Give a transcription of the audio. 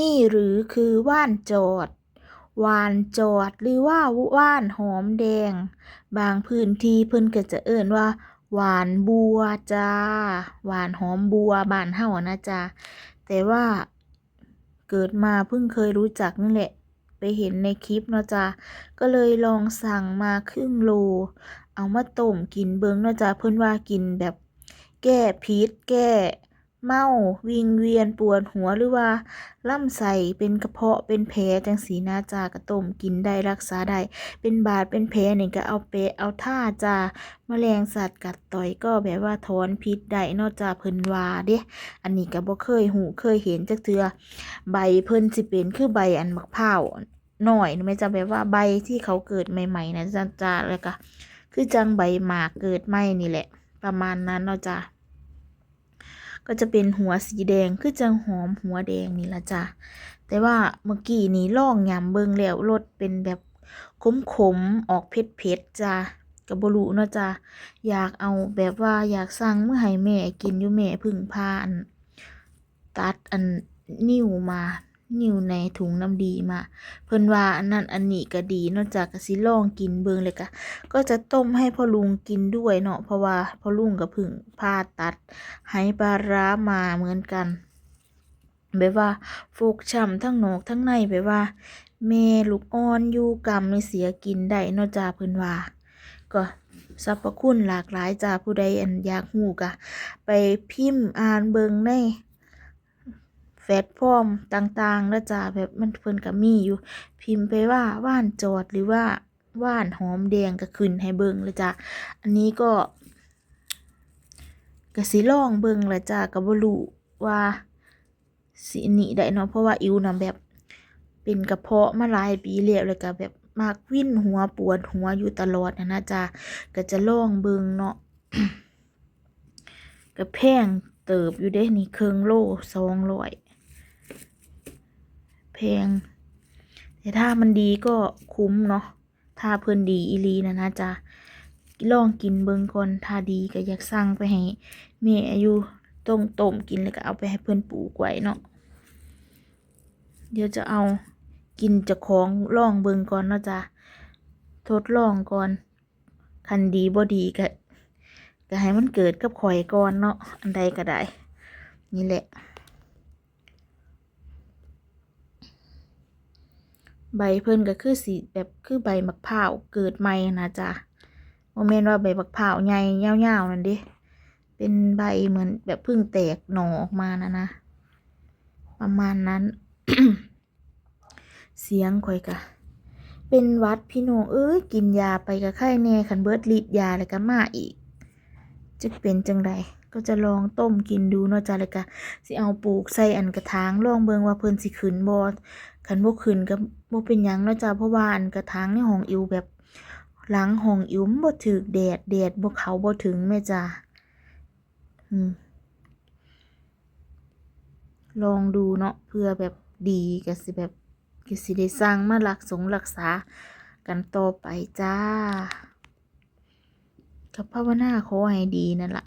นี่หรือคือว่านโจดว่านโจดหรือว่าว่านหอมแดง บางพื้นที่เพิ่นก็จะเอิ้นว่าหวานบัวจ้าหวานหอมบัวบานเฮานะจ้าแต่ว่าเกิดมาเพิ่งเคยรู้จักนี่แหละ ไปเห็นในคลิปเนาะจ้าก็เลยลองสั่งมาครึ่งโล เอามาต้มกินเบิ่งเนาะจ้าเพิ่นว่ากินแบบแก้พิษแก้ เมา วิงเวียนปวดหัวหรือว่าลำไส้เป็นกระเพาะเป็นแผลจังซี้นะจ้าก็ต้มกินได้รักษาได้ เป็นบาดเป็นแผลนี่ก็เอาแปะเอาท่าจาแมลงสัตว์กัดต่อยก็แบบว่าถอนพิษได้นาะจ้าเพิ่นวาเด้อันนี้ก็บ่เคยหูเคยเห็นจักเทือใบเพิ่นสิเป็นคือใบอันมะพร้าวน้อยไม่จ้าแบบว่าใบที่เขาเกิดใหม่ๆนะจ้าจ้าแล้วก็คือจังใบหมากเกิดใหม่นี่แหละ ประมาณนั้นเนาะจ้า ก็จะเป็นหัวสีแดงคือจังหอมหัวแดงนี่ละจ้ะแต่ว่าเมื่อกี้นี้ลองยำเบิ่งแล้วรสเป็นแบบขมขมออกเผ็ดเผ็ดจ้ะกับบรูเนาะจ้ะอยากเอาแบบว่าอยากสั่งเมื่อให้แม่กินอยู่แม่พึ่งพาอันตัดอันนิ้วมา นิ้วในถุงน้ำดีมา เพิ่นว่าอันนั้นอันนี้ก็ดีนาะจ้ะก็สิลองกินเบิ่งเลยก็ก็จะต้มให้พ่อลุงกินด้วยเนาะเพราะว่าพ่อลุงก็พึ่งผ่าตัดไหปลาร้ามาเหมือนกันแบบว่าฟกช้ำทั้งนอกทั้งในแบบว่าแม่ลูกอ่อนอยู่กรรมไม่เสียกินได้นาะจ้าเพิ่นว่าก็สรรพคุณหลากหลายจ้าผู้ใดอันอยากฮู้ก็ไปพิมพ์อ่านเบิงใน แพลตฟอร์มต่างๆแล้วจ้าแบบมันเพิ่นก็มีอยู่ พิมพ์ไปว่าว่านจอดหรือว่าว่านหอมแดงก็ขึ้นให้เบิ่งเลยจ้ะอันนี้ก็ก็สิลองเบิ่งละจ้ะก็บ่รู้ว่าสิอันนี้ได้เนาะเพราะว่าอิวน่ะแบบ เป็นกระเพาะมาหลายปีแล้วแล้วก็แบบมักวิ่นหัวปวดหัวอยู่ตลอดนะนะจ้ะก็จะลองเบิ่งเนาะก็แพงเติบอยู่เด้นี่ครึ่งโลสองร้อย แพง แต่ถ้ามันดีก็คุ้มเนาะถ้าเพิ่นดีอีลีนะนะจ๊ะลองกินเบิ่งก่อนถ้าดีก็อยากสั่งไปให้แม่อยู่ต้มต้มกินแล้วก็เอาไปให้เพิ่อนปลูกไว้เนาะเดี๋ยวจะเอากินจะของลองเบิ่งก่อนเนาะจ๊ะทดลองก่อนคันดีบ่ดีก็ก็ให้มันเกิดกับข่อยก่อนเนาะอันใดก็ได้นี่แหละ ใบเพิ่นก็คือสีแบบคือใบมะพร้าวเกิดใหม่นะจ๊ะโมเมนว่าใบมะพร้าวใหญ่ยาวๆนั่นเดิเป็นใบเหมือนแบบเพิ่งแตกหน่อออกมานะนะประมาณนั้น เสียงข่อยกะเป็นวัดพี่น้องเอ้ยกินยาไปกับไข้แน่คันเบิดฤทธิ์ยาแล้วก็มาอีกจะเป็นจังได ก็จะลองต้มกินดูเนาะจ้ะแล้วก็สิเอาปลูกใส่อันกระถางลองเบิ่งว่าเพิ่นสิขึ้นบ่คันบ่ขึ้นก็บ่เป็นหยังเนาะจ้าเพราะว่าอันกระถางในห้องอิวแบบหลังห้องอิวบ่ถึกแดดแดดบ่เขาบ่ถึงแม่จ้าอืมลองดูเนาะเพื่อแบบดีก็สิแบบก็สิได้สร้างมารักสงรักษากันต่อไปจ้ากับภาวนาขอให้ดีนั่นล่ะ